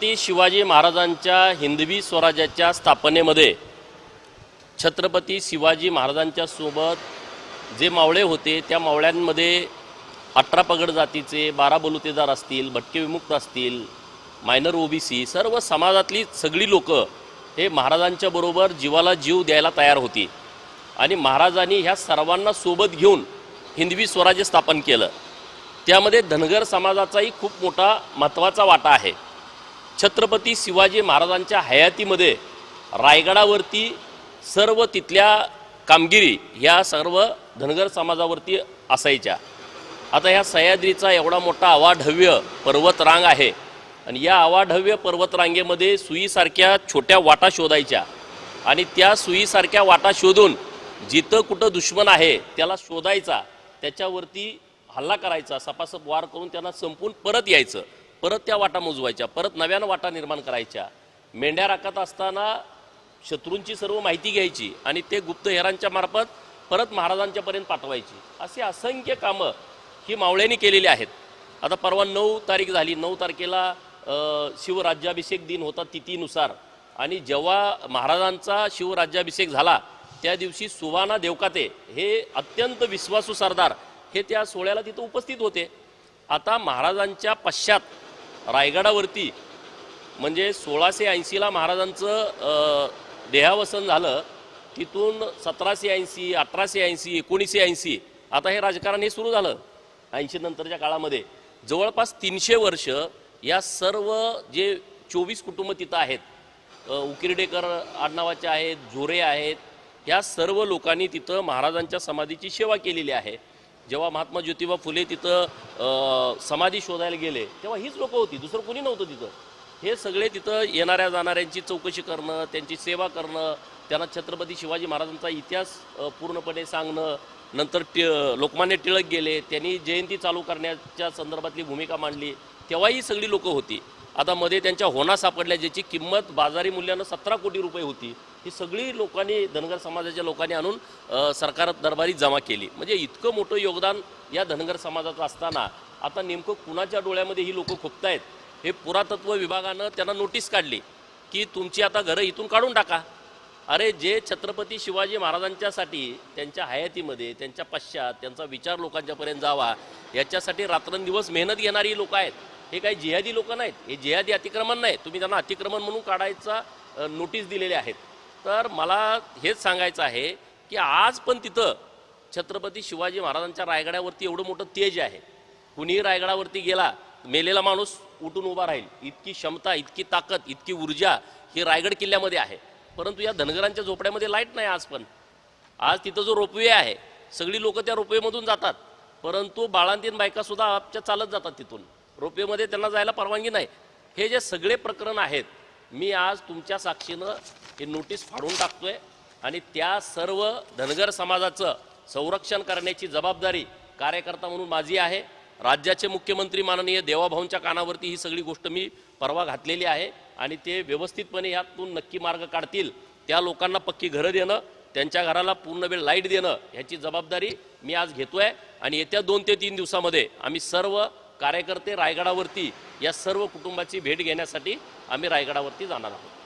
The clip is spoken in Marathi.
छत्रपती शिवाजी महाराजांच्या हिंदवी स्वराज्याच्या स्थापनेमध्ये छत्रपती शिवाजी महाराजांच्या सोबत जे मावळे होते त्या मावळ्यांमध्ये अठरा पगड जातीचे बारा बलुतेदार असतील भटके विमुक्त असतील मायनर ओबीसी सर्व समाजातली सगळी लोक हे महाराजांच्या बरोबर जीवाला जीव द्यायला तयार होती. आणि महाराजांनी ह्या सर्वांना सोबत घेऊन हिंदवी स्वराज्य स्थापन केलं. त्यामध्ये धनगर समाजाचाही खूप मोठा महत्त्वाचा वाटा आहे. छत्रपती शिवाजी महाराजांच्या हयातीमध्ये रायगडावरती सर्व तिथल्या कामगिरी ह्या सर्व धनगर समाजावरती असायच्या. आता ह्या सह्याद्रीचा एवढा मोठा अवाढव्य पर्वतरांग आहे आणि या अवाढव्य पर्वतरांगेमध्ये सुईसारख्या छोट्या वाटा शोधायच्या आणि त्या सुईसारख्या वाटा शोधून जिथं कुठं दुश्मन आहे त्याला शोधायचा त्याच्यावरती हल्ला करायचा सपासप वार करून त्यांना संपून परत यायचं. परत त्या वाटा मोजवायच्या परत नव्यानं वाटा निर्माण करायच्या. मेंढ्या राखत असताना शत्रूंची सर्व माहिती घ्यायची आणि ते गुप्तहेरांच्या मार्फत परत महाराजांच्यापर्यंत पाठवायची. अशी असंख्य कामं ही मावळ्यांनी केलेली आहेत. आता परवा नऊ तारीख झाली. नऊ तारखेला शिवराज्याभिषेक दिन होता तिथीनुसार. आणि जेव्हा महाराजांचा शिवराज्याभिषेक झाला त्या दिवशी सुवाना देवकाते हे अत्यंत विश्वासू सरदार हे त्या सोहळ्याला तिथं उपस्थित होते. आता महाराजांच्या पश्चात रायगडावरती म्हणजे सोळाशे ऐंशीला महाराजांचं देहावसन झालं. तिथून सतराशे ऐंशी अठराशे ऐंशी एकोणीसशे ऐंशी आता हे राजकारण हे सुरू झालं. ऐंशी नंतरच्या काळामध्ये. जवळपास तीनशे वर्ष या सर्व जे चोवीस कुटुंब तिथं आहेत उकिरडेकर आडनावाचे आहेत झोरे आहेत ह्या सर्व लोकांनी तिथं महाराजांच्या समाधीची सेवा केलेली आहे. जेव्हा महात्मा ज्योतिबा फुले तिथं समाधी शोधायला गेले तेव्हा हीच लोकं होती. दुसरं कोणी नव्हतं तिथं. हे सगळे तिथं येणाऱ्या जाणाऱ्यांची चौकशी करणं त्यांची सेवा करणं त्यांना छत्रपती शिवाजी महाराजांचा इतिहास पूर्णपणे सांगणं नंतर टि लोकमान्य टिळक गेले त्यांनी जयंती चालू करण्याच्या संदर्भातली भूमिका मांडली तेव्हाही ही सगळी लोकं होती. आता मध्ये त्यांच्या होना सापडल्या ज्याची किंमत बाजारी मूल्यानं सतरा कोटी रुपये होती. ही सगळी लोकांनी धनगर समाजाच्या लोकांनी आणून सरकार दरबारी जमा केली. म्हणजे इतकं मोठं योगदान या धनगर समाजाचं असताना आता नेमकं कुणाच्या डोळ्यामध्ये ही लोकं खुपतायत हे पुरातत्व विभागानं त्यांना नोटीस काढली की तुमची आता घरं इथून काढून टाका. अरे जे छत्रपती शिवाजी महाराजांच्यासाठी त्यांच्या हयातीमध्ये त्यांच्या पश्चात त्यांचा विचार लोकांच्यापर्यंत जावा याच्यासाठी रात्रंदिवस मेहनत घेणारी लोक आहेत. हे काही जिहादी लोक नाहीत. हे जिहादी अतिक्रमण नाही. तुम्ही त्यांना अतिक्रमण म्हणून काढायचा नोटीस दिलेले आहेत. तर मला हेच सांगायचं आहे की आज पण तिथं छत्रपती शिवाजी महाराजांच्या रायगडावरती एवढं मोठं तेज आहे. कुणीही रायगडावरती गेला मेलेला माणूस उठून उभा राहील. इतकी क्षमता इतकी ताकद इतकी ऊर्जा ही रायगड किल्ल्यामध्ये आहे. परंतु या धनगरांच्या झोपड्यामध्ये लाइट नाही आज पण. आज तिथं जो रोपवे आहे सगळी लोक त्या रोपवेमधून जातात. परंतु बाळांतीन बायकासुद्धा आपच्या चालत जातात तिथून. रोपवेमध्ये त्यांना जायला परवानगी नाही. हे जे सगळे प्रकरण आहेत मी आज तुमच्या साक्षीनं हे नोटीस फाडून टाकतोय आणि त्या सर्व धनगर समाजाचं संरक्षण करण्याची जबाबदारी कार्यकर्ता म्हणून माझी आहे. राज्याचे मुख्यमंत्री माननीय देवाभाऊंच्या कानावरती ही सगळी गोष्ट मी परवा घातलेली आहे आणि ते व्यवस्थितपणे यातून नक्की मार्ग काढतील. त्या लोकांना पक्की घरं देणं त्यांच्या घराला पूर्ण वेळ लाइट देणं ह्याची जबाबदारी मी आज घेतोय आणि येत्या दोन ते तीन दिवसामध्ये आम्ही सर्व कार्यकर्ते रायगडावरती या सर्व कुटुंबाची भेट घेण्यासाठी आम्ही रायगडावरती जाणार आहोत.